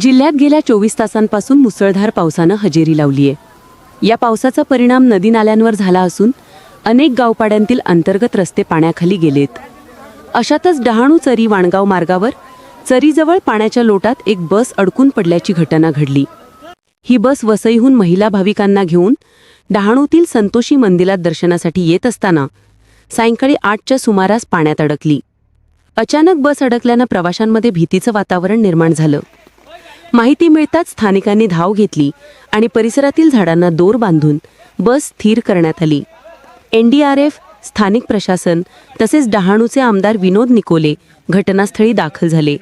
जिल्ह्यात गेल्या चोवीस तासांपासून मुसळधार पावसानं हजेरी लावली आहे या पावसाचा परिणाम नदी नाल्यांवर झाला असून अनेक गावपाड्यांतील अंतर्गत रस्ते पाण्याखाली गेलेत. अशातच डहाणू चरी वाणगाव मार्गावर चरीजवळ पाण्याच्या लोटात एक बस अडकून पडल्याची घटना घडली. ही बस वसईहून महिला भाविकांना घेऊन डहाणूतील संतोषी मंदिरात दर्शनासाठी येत असताना सायंकाळी आठच्या सुमारास पाण्यात अडकली. अचानक बस अडकल्यानं प्रवाशांमध्ये भीतीचं वातावरण निर्माण झालं. माहिती मिळताच स्थानिकांनी धाव घेतली आणि परिसरातील झाडांना दोर बांधून बस स्थिर करण्यात आली. एनडीआरएफ स्थानिक प्रशासन तसेच डहाणूचे आमदार विनोद निकोले घटनास्थळी दाखल झाले.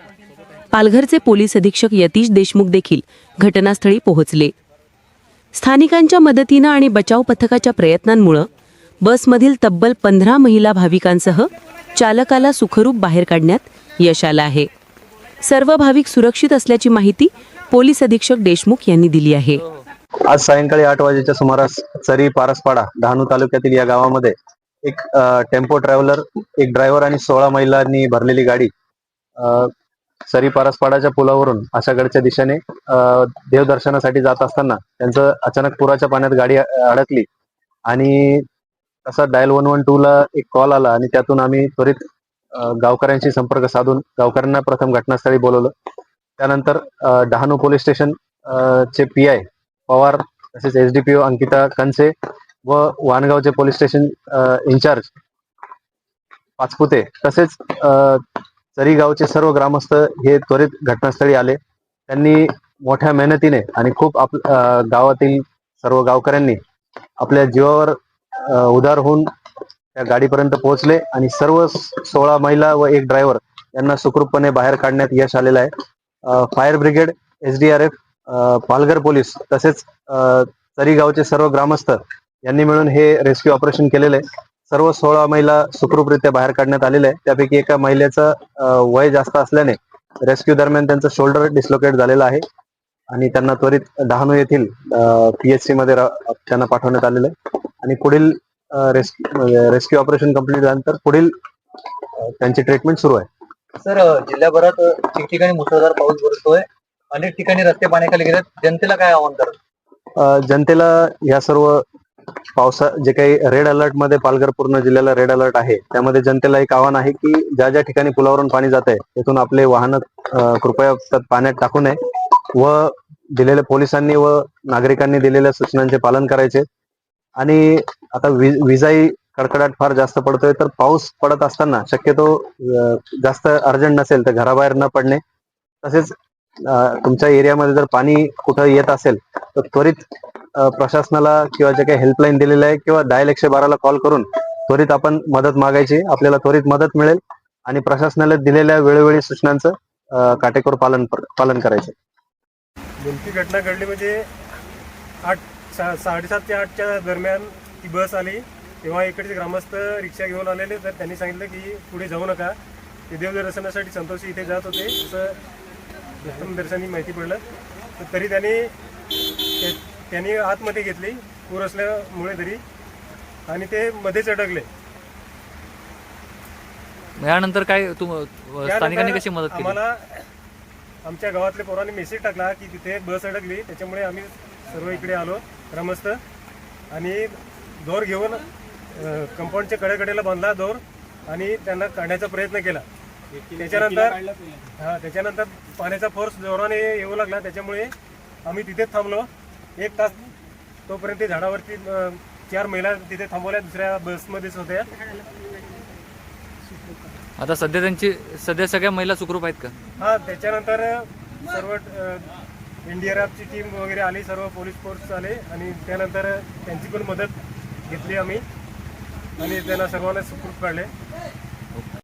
पालघरचे पोलीस अधीक्षक यतीश देशमुख देखील घटनास्थळी पोहोचले. स्थानिकांच्या मदतीनं आणि बचाव पथकाच्या प्रयत्नांमुळं बसमधील तब्बल पंधरा महिला भाविकांसह चालकाला सुखरूप बाहेर काढण्यात यश आलं आहे. सर्व भाविक सुरक्षित असल्याची माहिती पोलीस अधीक्षक देशमुख यांनी दिली आहे. आज सायंकाळी आठ वाजेच्या सुमारास चरी पारसपाडा डहाणू तालुक्यातील या गावामध्ये एक टेम्पो ट्रॅव्हलर एक ड्रायव्हर आणि सोळा महिलांनी भरलेली गाडी अ, सरी पारसपाडाच्या पुलावरून आशागडच्या दिशेने देवदर्शनासाठी जात असताना त्यांचं अचानक पुराच्या पाण्यात गाडी अडकली आणि तसा डायल वन वन टू ला एक कॉल आला आणि त्यातून आम्ही त्वरित गावकऱ्यांशी संपर्क साधून गावकऱ्यांना प्रथम घटनास्थळी बोलवलं. त्यानंतर डहाणू पोलीस स्टेशन चे पी आय पवार तसेच एस डीपीओ अंकिता कनसे व वाणगावचे पोलीस स्टेशन इन्चार्ज पाचपुते तसेच अ, चरी गावचे सर्व ग्रामस्थ हे त्वरित घटनास्थळी आले. त्यांनी मोठ्या मेहनतीने आणि खूप आप गावातील सर्व गावकऱ्यांनी आपल्या जीवावर उदार होऊन त्या गाडीपर्यंत पोहोचले आणि सर्व सोळा महिला व एक ड्रायव्हर यांना सुखरूपपणे बाहेर काढण्यात यश आलेलं आहे. Fire brigade SDRF Palghar police तसेच अ, गावचे सर्व ग्रामस्थ यांनी मिळून हे रेस्क्यू ऑपरेशन केलेलं आहे. सर्व सोळा महिला सुखरूपरित्या बाहेर काढण्यात आलेल्या आहे. त्यापैकी एका महिलेचं वय जास्त असल्याने रेस्क्यू दरम्यान त्यांचं शोल्डर डिस्लोकेट झालेलं आहे आणि त्यांना त्वरित डहाणू येथील पीएचसी मध्ये त्यांना पाठवण्यात आलेलं आहे. आणि पुढील रेस्क्यू रेस्क्यू ऑपरेशन कंप्लीट झाल्यानंतर पुढील त्यांची ट्रीटमेंट सुरू आहे. सर जिल्ह्याभरात ठिकठिकाणी मुसळधार पाऊस बरसतोय अनेक ठिकाणी रस्ते पाण्याखाली गेलेत. जनतेला काय आव्हान करा अ, जनतेला या सर्व पावसा जे काही रेड अलर्टमध्ये पालघर पूर्ण जिल्ह्याला रेड अलर्ट आहे त्यामध्ये जनतेला एक आव्हान आहे की ज्या ज्या ठिकाणी पुलावरून पाणी जात आहे तिथून आपले वाहन कृपया पाण्यात टाकू नये व दिलेल्या पोलिसांनी व नागरिकांनी दिलेल्या सूचनांचे पालन करायचे. आणि आता विजाही कडकडाट फार जास्त पडतोय तर पाऊस पडत असताना शक्यतो जास्त अर्जंट नसेल तर घराबाहेर न पडणे. तसेच तुमच्या एरियामध्ये जर पाणी कुठं येत असेल तर त्वरित प्रशासनाला किंवा जे काही हेल्पलाईन दिलेलं आहे किंवा डायल एकशे बाराला कॉल करून त्वरित आपण मदत मागायची आपल्याला त्वरित मदत मिळेल आणि प्रशासनाला दिलेल्या वेळोवेळी सूचनांचं काटेकोर पालन पालन करायचं. नेमकी घटना घडली म्हणजे आठ सा साडेसात ते आठच्या दरम्यान ती बस आली. तेव्हा इकडचे ग्रामस्थ रिक्षा घेऊन आलेले. तर त्यांनी सांगितलं की पुढे जाऊ नका. ते देवदर्शनासाठी संतोषी इथे जात होते. असं दर्शनी माहिती पडलं. तर तरी त्यांनी त्यांनी आतमध्ये घेतली. पूर असल्यामुळे तरी. आणि ते मध्येच अडकले. यानंतर काय तुम स्थानिकांनी कशी मदत केली? आम्हाला आमच्या गावातल्या पोरांनी मेसेज टाकला की तिथे बस अडकली. त्याच्यामुळे आम्ही सर्व इकडे आलो. ग्रामस्थ आणि दोर घेऊन कंपाऊंडच्या कडेकडेला बांधला दोर आणि त्यांना काढण्याचा प्रयत्न केला. त्याच्यानंतर हा त्याच्यानंतर पाण्याचा फोर्स जोराने येऊ लागला. त्याच्यामुळे आम्ही तिथेच थांबलो. एक तास तोपर्यंत झाडावरती चार महिला तिथे थांबवल्या. दुसऱ्या बसमध्येच होत्या. आता सध्या त्यांची सध्या सगळ्या महिला सुखरूप आहेत का? हा त्याच्यानंतर सर्व एनडीआरएफची टीम वगैरे आली सर्व पोलीस फोर्स आले आणि त्यानंतर त्यांची पण मदत घेतली आम्ही. आणि त्यांना सर्वांना सुखरूप काढले.